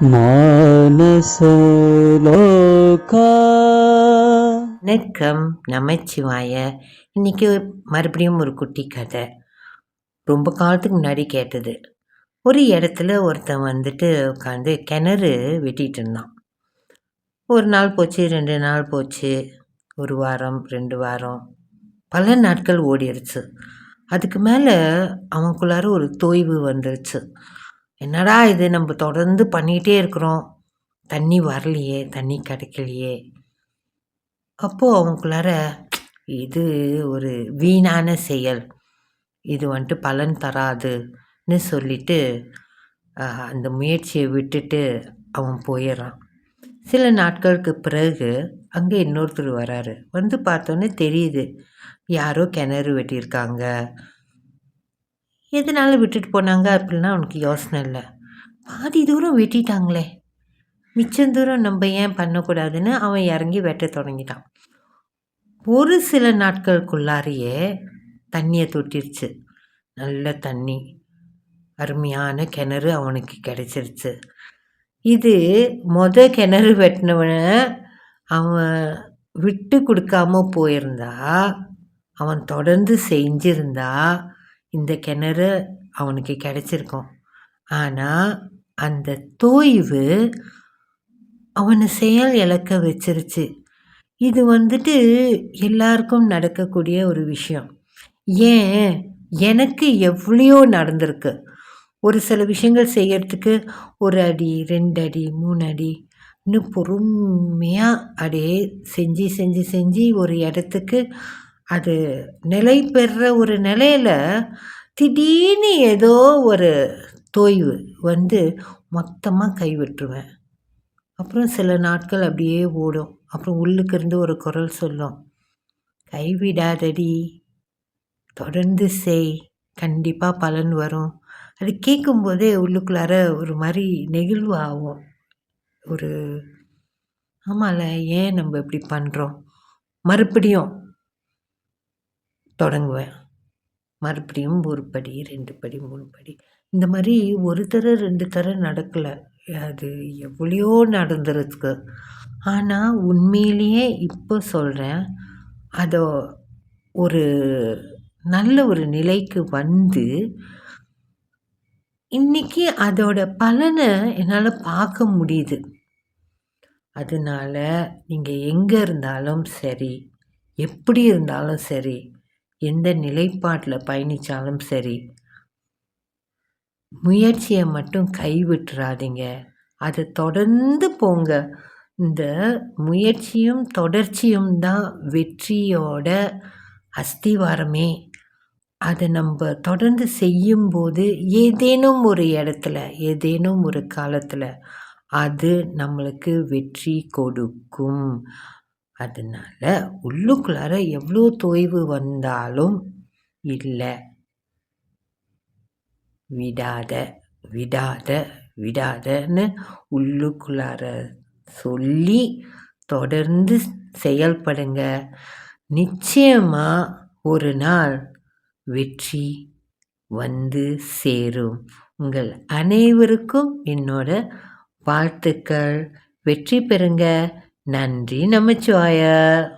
மானசலோகா. வணக்கம் நமச்சிவாய. இன்னைக்கு மறுபடியும் ஒரு குட்டி கதை. ரொம்ப காலத்துக்கு முன்னாடி கேட்டது. ஒரு இடத்துல ஒருத்தன் வந்துட்டு உட்காந்து கிணறு வெட்டிட்டு இருந்தான். ஒரு நாள் போச்சு ரெண்டு நாள் போச்சு. ஒரு வாரம் ரெண்டு வாரம். பல நாட்கள் ஓடிடுச்சு அதுக்கு மேலே அவனுக்குள்ளார ஒரு தொய்வு வந்துருச்சு. என்னடா இது? நம்ம தொடர்ந்து பண்ணிகிட்டே இருக்கிறோம். தண்ணி வரலையே தண்ணி கிடைக்கலையே. அப்போது அவனுக்குள்ளார இது ஒரு வீணான செயல். இது வந்துட்டு பலன் தராதுன்னு சொல்லிட்டு அந்த முயற்சியை விட்டுட்டு அவன் போயிடுறான். சில நாட்களுக்கு பிறகு அங்கே இன்னொருத்தர் வராரு. வந்து பார்த்தோன்னே தெரியுது. யாரோ கிணறு வெட்டியிருக்காங்க. எதனால விட்டுட்டு போனாங்க அப்படின்னா அவனுக்கு யோசனை இல்லை. பாதி தூரம் வெட்டிட்டாங்களே. மிச்சம் தூரம் நம்ம ஏன் பண்ணக்கூடாதுன்னு அவன் இறங்கி வெட்ட தொடங்கிட்டான். ஒரு சில நாட்களுக்குள்ளாரையே தண்ணியை தொட்டிருச்சு. நல்ல தண்ணி. அருமையான கிணறு அவனுக்கு கிடைச்சிருச்சு. இது மொத கிணறு வெட்டினவனை அவன் விட்டு கொடுக்காம போயிருந்தா அவன் தொடர்ந்து செஞ்சிருந்தா இந்த கிணறு அவனுக்கு கிடைச்சிருக்கும். ஆனால் அந்த தோய்வு அவனை செயல் இழக்க வச்சிருச்சு. இது வந்துட்டு எல்லாருக்கும் நடக்கக்கூடிய ஒரு விஷயம். ஏன்? எனக்கு எவ்வளையோ நடந்திருக்கு. ஒரு சில விஷயங்கள் செய்யறதுக்கு ஒரு அடி ரெண்டு அடி மூணு அடி இன்னும் பொறுமையாக அப்படியே செஞ்சு செஞ்சு செஞ்சு ஒரு இடத்துக்கு அது நிலை பெறுற ஒரு நிலையில திடீர்னு ஏதோ ஒரு தோய்வு வந்து மொத்தமாக கைவிட்டுருவேன். அப்புறம் சில நாட்கள் அப்படியே ஓடும். அப்புறம் உள்ளுக்கு இருந்து ஒரு குரல் சொல்லும். கைவிடாதடி தொடர்ந்து செய். கண்டிப்பாக பலன் வரும். அது கேட்கும்போதே உள்ளுக்குள்ளார ஒரு மாதிரி நெகிழ்வு ஆகும் ஒரு ஆமால ஏன் நம்ம இப்படி பண்ணுறோம் மறுபடியும் தொடங்குவேன். மறுபடியும் ஒரு படி ரெண்டு படி மூணு படி. இந்த மாதிரி ஒரு தர ரெண்டு தர நடக்கலை. அது எவ்வளையோ நடந்துருக்கு. ஆனால் உண்மையிலேயே இப்போ சொல்கிறேன் அதோ ஒரு நல்ல ஒரு நிலைக்கு வந்து இன்னைக்கு அதோட பலனை என்னால் பார்க்க முடியுது. அதனால நீங்கள் எங்கே இருந்தாலும் சரி எப்படி இருந்தாலும் சரி எந்த நிலைப்பாட்டில் பயணித்தாலும் சரி முயற்சியை மட்டும் கைவிட்டுறாதீங்க. அதை தொடர்ந்து போங்க. இந்த முயற்சியும் தொடர்ச்சியும் தான் வெற்றியோட அஸ்திவாரமே. அதை நம்ம தொடர்ந்து செய்யும்போது ஏதேனும் ஒரு இடத்துல ஏதேனும் ஒரு காலத்தில் அது நம்மளுக்கு வெற்றி கொடுக்கும். அதனால் உள்ளுக்குள்ளார எவ்வளோ தொய்வு வந்தாலும் இல்லை. விடாத விடாத விடாதன்னு உள்ளுக்குள்ளார சொல்லி தொடர்ந்து செயல்படுங்க. நிச்சயமாக ஒரு நாள் வெற்றி வந்து சேரும். உங்கள் அனைவருக்கும் என்னோட வாழ்த்துக்கள். வெற்றி பெறுங்க. நன்றி நமச்சிவாயா.